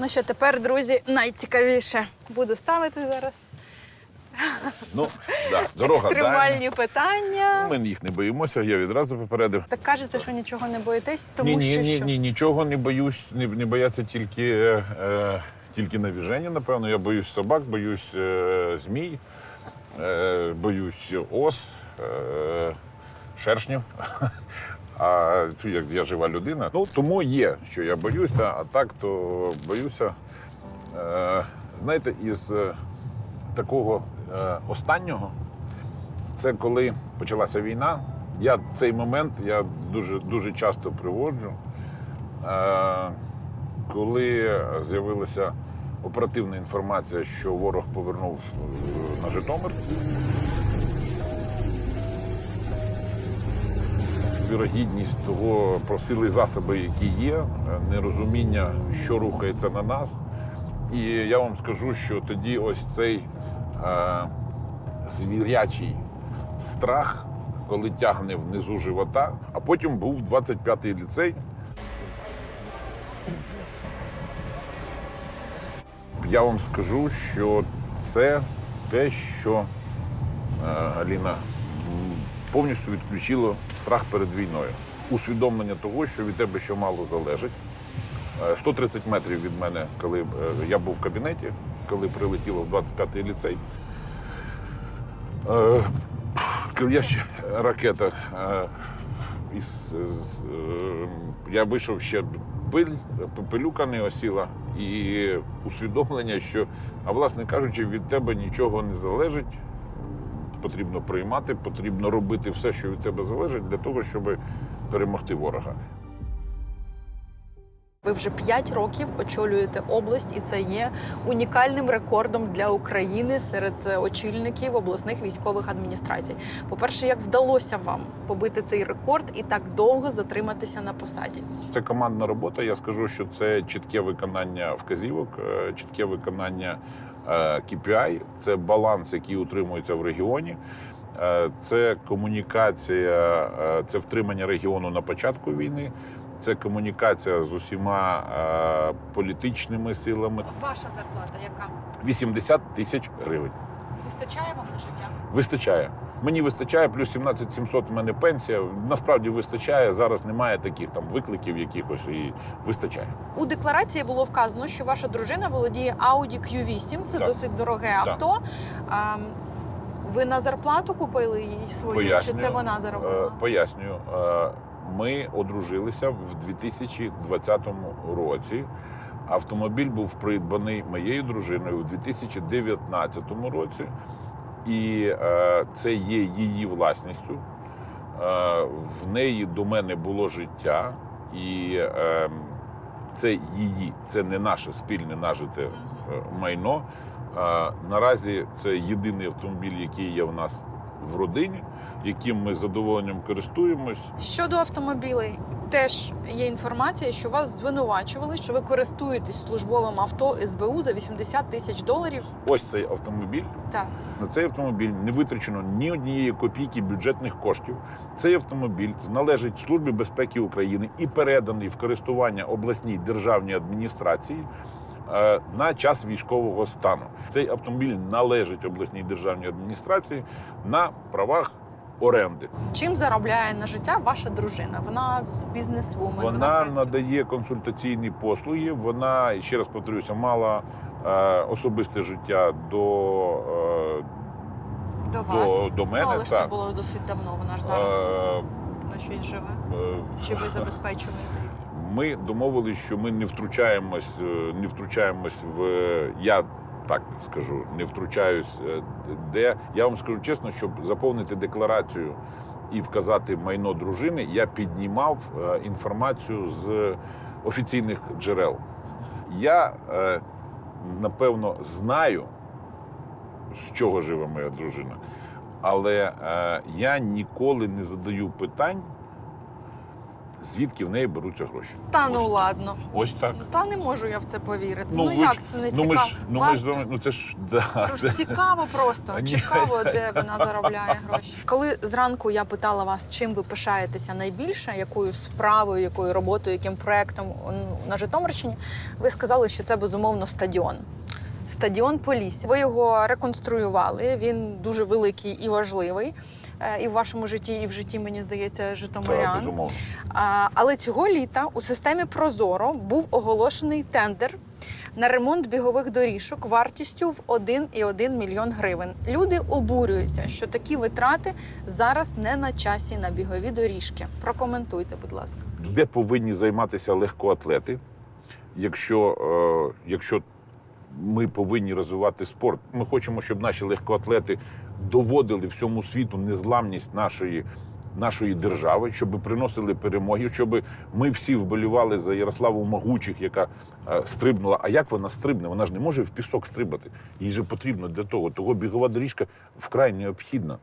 Ну що, тепер, друзі, найцікавіше буду ставити зараз Ну, да, дорога екстремальні питання. Ми їх не боїмося, я відразу попередив. Так кажете, що нічого не боїтесь, тому ні, ні, що ні, що? ні, нічого не боюсь, не, не бояться тільки, е, е, тільки навіження, напевно. Я боюсь собак, боюсь е, змій, е, боюсь ос, е, шершнів. А як я жива людина, ну тому є, що я боюся, а так то боюся. Е, знаєте, із е, такого е, останнього, це коли почалася війна. Я цей момент я дуже, дуже часто приводжу. Е, коли з'явилася оперативна інформація, що ворог повернув на Житомир. Вірогідність того про сили засоби, які є, е, нерозуміння, що рухається на нас. І я вам скажу, що тоді ось цей е, звірячий страх, коли тягне внизу живота, а потім був 25-й ліцей. Я вам скажу, що це те, що е, Аліна повністю відключило страх перед війною. Усвідомлення того, що від тебе ще мало залежить. Е, 130 метрів від мене, коли е, я був в кабінеті, коли прилетіло в 25-й ліцей. Е, я ще ракета. е, е, е, я вийшов ще пиль, пилюка не осіла, і усвідомлення, що, а власне кажучи, від тебе нічого не залежить. Потрібно приймати, потрібно робити все, що від тебе залежить, для того, щоб перемогти ворога. Ви вже 5 років очолюєте область, і це є унікальним рекордом для України серед е, очільників обласних військових адміністрацій. По-перше, як вдалося вам побити цей рекорд і так довго затриматися на посаді? Це командна робота. Я скажу, що це чітке виконання вказівок, е, чітке виконання KPI, це баланс, який утримується в регіоні. Е, Це комунікація, е, це втримання регіону на початку війни, це комунікація з усіма е, політичними силами. Ваша зарплата яка 80 тисяч гривень. Вистачає вам на життя? Вистачає. Мені вистачає, плюс 17 700 в мене пенсія. Насправді вистачає. Зараз немає таких там викликів якихось і вистачає. У декларації було вказано, що ваша дружина володіє Audi Q8. Це Так. досить дороге авто. А, ви на зарплату купили її свою, чи це вона Е, заробила? Пояснюю, Е, ми одружилися в 2020 році. Автомобіль був придбаний моєю дружиною у 2019 році, і е, це є її власністю. Е, В неї до мене було життя, і е, це її, це не наше спільне нажите е, майно. Е, Наразі це єдиний автомобіль, який є в нас в родині, яким ми з задоволенням користуємось. Щодо автомобілей, теж є інформація, що вас звинувачували, що ви користуєтесь службовим авто СБУ за 80 тисяч доларів. Ось цей автомобіль. Так, На цей автомобіль не витрачено ні однієї копійки бюджетних коштів. Цей автомобіль належить Службі безпеки України і переданий в користування обласній державній адміністрації на час військового стану. Цей автомобіль належить обласній державній адміністрації на правах оренди. чим заробляє на життя ваша дружина? Вона бізнесвумен. Вона працює. надає консультаційні послуги. Вона ще раз повторюся, мала е, особисте життя до, е, до вас. до, до мене. ну, але ж це було досить давно. Вона ж зараз Е, на щось живе. е, Чи ви забезпечуєте? Ми домовились, що ми не втручаємось, е, не втручаємось в я так скажу, не втручаюсь, е, де я вам скажу чесно, щоб заповнити декларацію і вказати майно дружини, я піднімав е, інформацію з офіційних джерел. Я напевно знаю, з чого живе моя дружина, але я ніколи не задаю питань звідки в неї беруться гроші. Та ну ладно. Ось так. Та не можу я в це повірити. Ну, ви як ж- це не ну, цікаво? Ми ж, ну, ми ж, з вами- ну це ж да, це, цікаво просто. Ні. Цікаво, де вона заробляє гроші. Коли зранку я питала вас, чим ви пишаєтеся найбільше, якою справою, якою роботою, яким проектом на Житомирщині, ви сказали, що це безумовно стадіон. Стадіон Полісся. Ви його реконструювали. Він дуже великий і важливий і в вашому житті, і в житті, мені здається, житомирян. А, але цього літа у системі Прозоро був оголошений тендер на ремонт бігових доріжок вартістю в 1,1 мільйон гривень. Люди обурюються, що такі витрати зараз не на часі на бігові доріжки. Прокоментуйте, будь ласка. Де повинні займатися легкоатлети, якщо, е, якщо ми повинні розвивати спорт? Ми хочемо, щоб наші легкоатлети доводили всьому світу незламність нашої. Нашої держави, щоб приносили перемоги, щоб ми всі вболівали за Ярославу Могучих, яка е, стрибнула. А як вона стрибне? Вона ж не може в пісок стрибати. Їй же потрібно для того. Того бігова доріжка вкрай необхідна.